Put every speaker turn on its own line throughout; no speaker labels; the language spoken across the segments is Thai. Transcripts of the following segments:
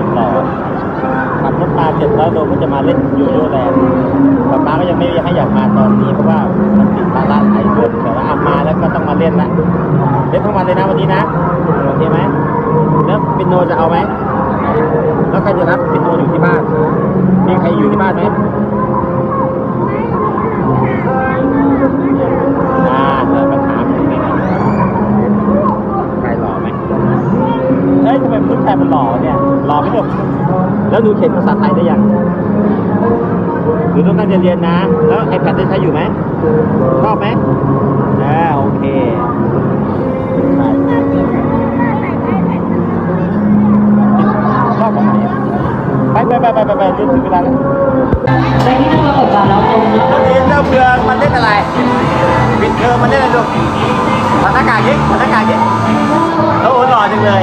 สิบสองขับรถมาเจ็ดร้อยโลก็จะมาเล่นยูโยแลนด์ป๊าป๊าก็ยังไม่ให้อยากมาตอนนี้เพราะว่ามันติดภาระหลายเรื่องแต่ว่าเอามาแล้วก็ต้องมาเล่นละเล่นทั้งวันเลยนะวันนี้นะโอเคไหมแล้วปินโนจะเอาไหมแล้วใครจะรับปินโนอยู่ที่บ้านมีใครอยู่ที่บ้านไหม แล้วหนูเขียนภาษาไทยได้ยังหนูต้องตั้งใจเรียนนะ แล้วไอแพดได้ใช้อยู่ไหม ชอบไหมอ่าโอเคชอบของไหนไปไปไปไปไปไปถึงเวลาแล้ว
ในที่นั่งประกบกับเราตรงนะ
ตอนนี้เจ้าเบือมันเล่นอะไรปิดเทอมมันเล่นอะไรลูกถอดหน้ากากยิ่งถอดหน้ากากยิ่งแล้วโอ้หล่อจังเลย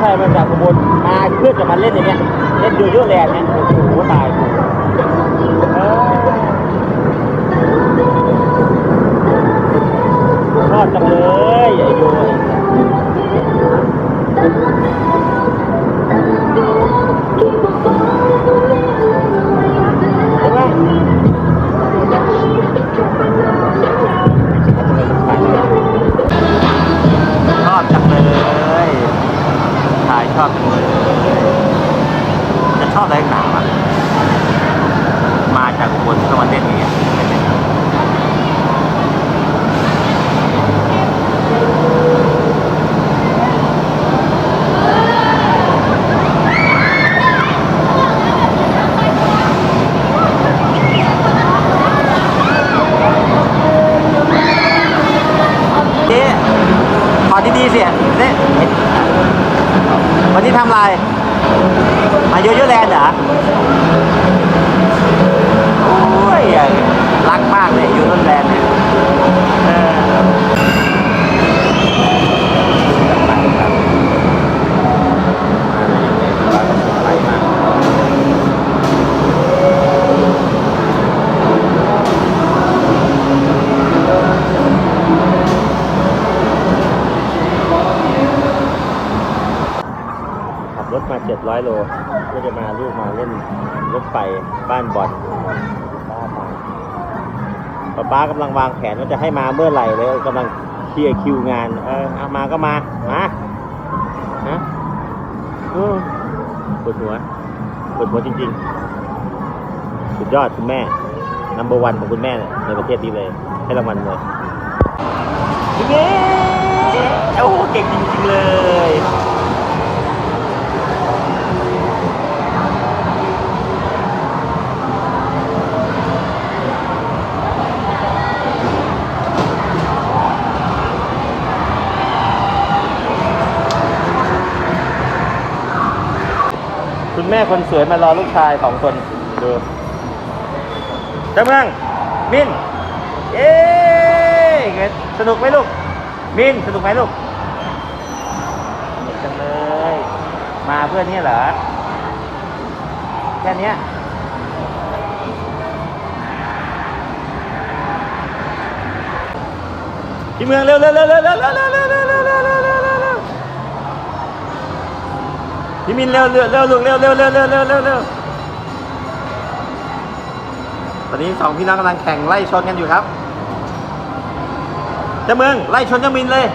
ลูกชายมาจากอุบลมาเพื่อจะมาเล่นอย่างเนี้ยเล่นโยโย่แลนด์เนี่ยโอ้โหตายเออชอบจังเลยไอโย ดีๆสิเน่วันนี้ทำอะไรมาโยโย่แลนด์เหรอโอ้ยรักมากเลยโยโย่แลนด์เนี่ยเออไปครับมาเลยเนี่ยไปมากขับรถมา 700 โลก็จะมาลูกมาเล่นรถไฟบ้านบอลบ้าตาป๊าป๊ากำลังวางแผนว่าจะให้มาเมื่อไหร่เลยกำลังเคลียร์คิวงาน เออเอามาก็มา มาฮะปวดหัวปวดหัวจริงๆ สุดยอดคุณแม่นัมเบอร์วันของคุณแม่ในประเทศนี้เลย ให้รางวัลเลยเย้โอ้เก่งจริงๆเลย คุณแม่คนสวยมารอลูกชายสองคนดูเจ้าเมือง มินเอ๊สนุกไหมลูก มิน สนุกไหมลูกสนุกจังเลย มาเพื่อนี้เหรอ แค่เนี้ยพี่เมืองเร็วเร็วเร็วเร็วเร็วเร็ว พี่มินเร็วเร็วเร็วลูกเร็วเร็วเร็วเร็วเร็วเร็วเร็วตอนนี้สองพี่น้องกำลังแข่งไล่ชนกันอยู่ครับเจ้าเมืองไล่ชนเจ้ามินเลย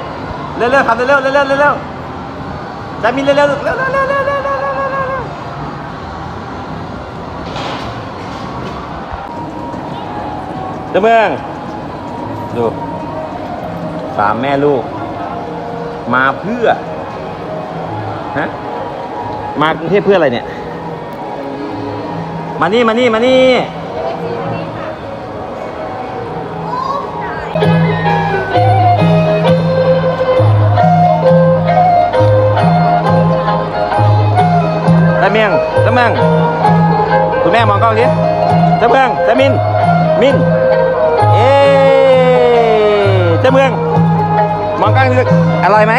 เร็วเร็วขับเร็วเร็วเร็วเร็วเร็วเร็วเจ้ามินเร็วเร็วเร็วเร็วเร็วเร็วเร็วเร็วเร็วเร็วเร็วเร็วเจ้าเมืองดูสามแม่ลูก มาเพื่อฮะ มากรุงเทพเพื่ออะไรเนี่ย มานี่มานี่มานี่ได้เมียงได้เมียงคุณแม่มองกล้องดิเจ้าเมืองจ้ามิน มิน เอ๊ะเจ้าเมือง มองกล้องลึกอร่อยไหม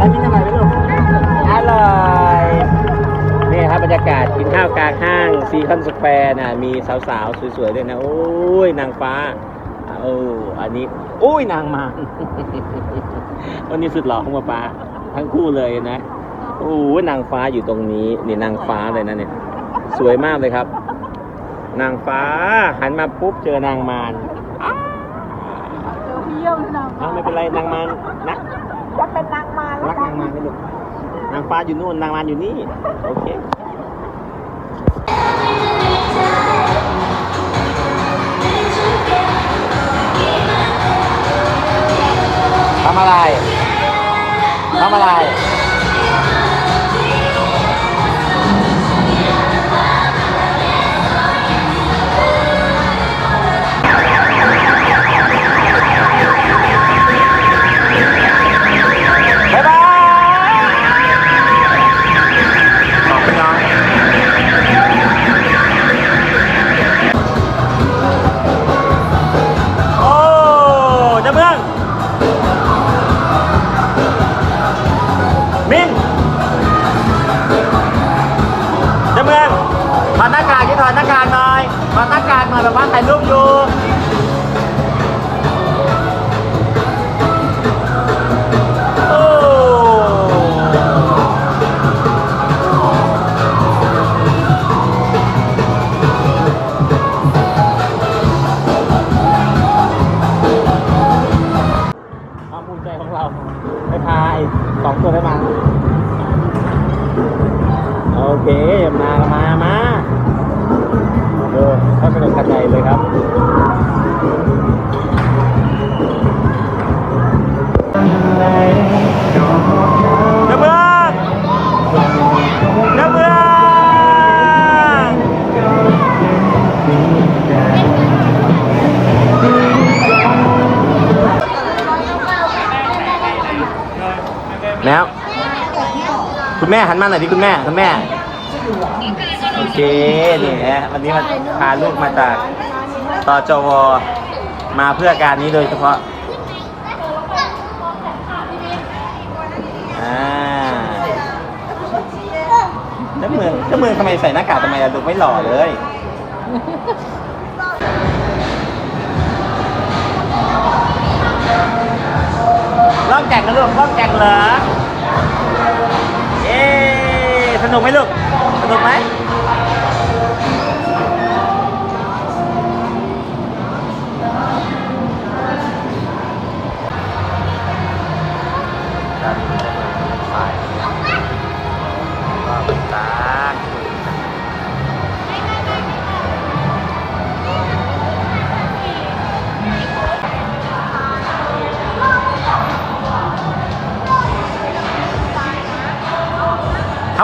อันนี้อร่อยไหมลูกอร่อยนี่ครับบรรยากาศกินข้าวกลางห้างซีคอนสแควร์นะมีสาวๆ สวยๆด้วยนะ โอ้ย นางฟ้าโอ้อันนี้ โอ้ย นางมา วันนี้สุดหล่อของป้าป๊าทั้งคู่เลยนะโอ้ยนางฟ้าอยู่ตรงนี้ นี่นางฟ้าเลยนะเนี่ย สวยมากเลยครับ นางฟ้าหันมาปุ๊บเจอนางมารอ้าว
เจอพี่เยี่ยมเลยนะ
อ้าวไม่เป็นไรนางมารนะ
จะเป็นนางมาร
รัก นางมารไหมลูกนางฟ้าอยู่นู่นนางมารอยู่นี่ โอเค สองตัวได้มา คุณแม่หันมาหน่อยดิคุณแม่คุณแม่ โอเคนี่ฮะวันนี้มาพาลูกมาจากตจวมาเพื่อการนี้โดยเฉพาะอ่าเจ้าเมืองเจ้าเมืองทำไมใส่หน้ากากทำไมดูไม่หล่อเลยล่องแก่งนะลูกล่องแก่งเหรอ นุกไหมลูกสนุกไหม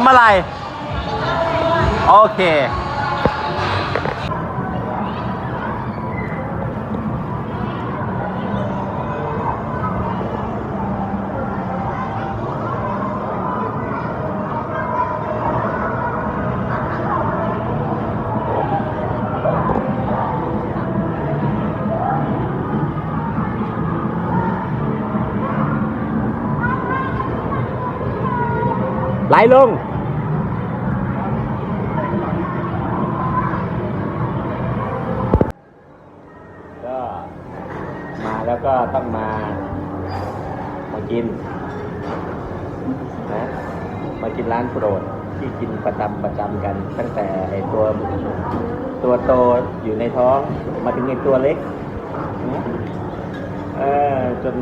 อะไร โอเคไหลลง ก็มาแล้ว ก็ต้องมา มากินนะมากินร้านโปรดที่กินประจำประจำกัน ตั้งแต่ไอตัวตัวโตอยู่ในท้องมาถึงไอตัวเล็กนะเออจน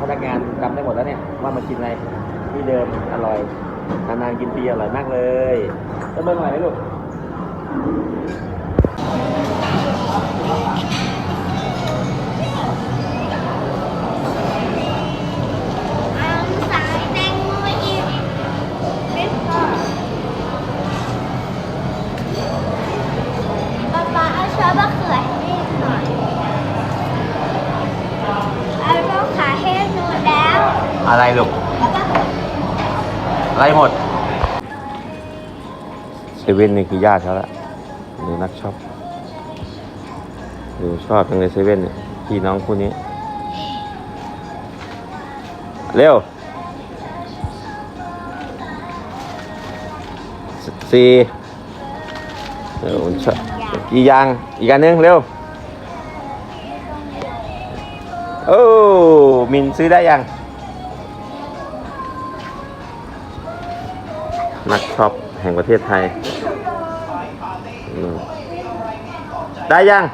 พนักงานจำได้หมดแล้วเนี่ย ว่ามากินอะไรที่เดิมอร่อยนานๆกินทีอร่อยมากเลยแล้วเมื่อไหร่ไหมลูก ไรหมดเซเว่นนี่คือญาติเขาละนี่นักช็อปดูชอบจังเลยเซเว่นเนี่ยพี่น้องคู่นี้ เร็วสี่เร็วชอบกี่อยางอีกอันหนึงเร็วโอ้มินซื้อได้ยัง นักช็อปแห่งประเทศไทย ได้ยัง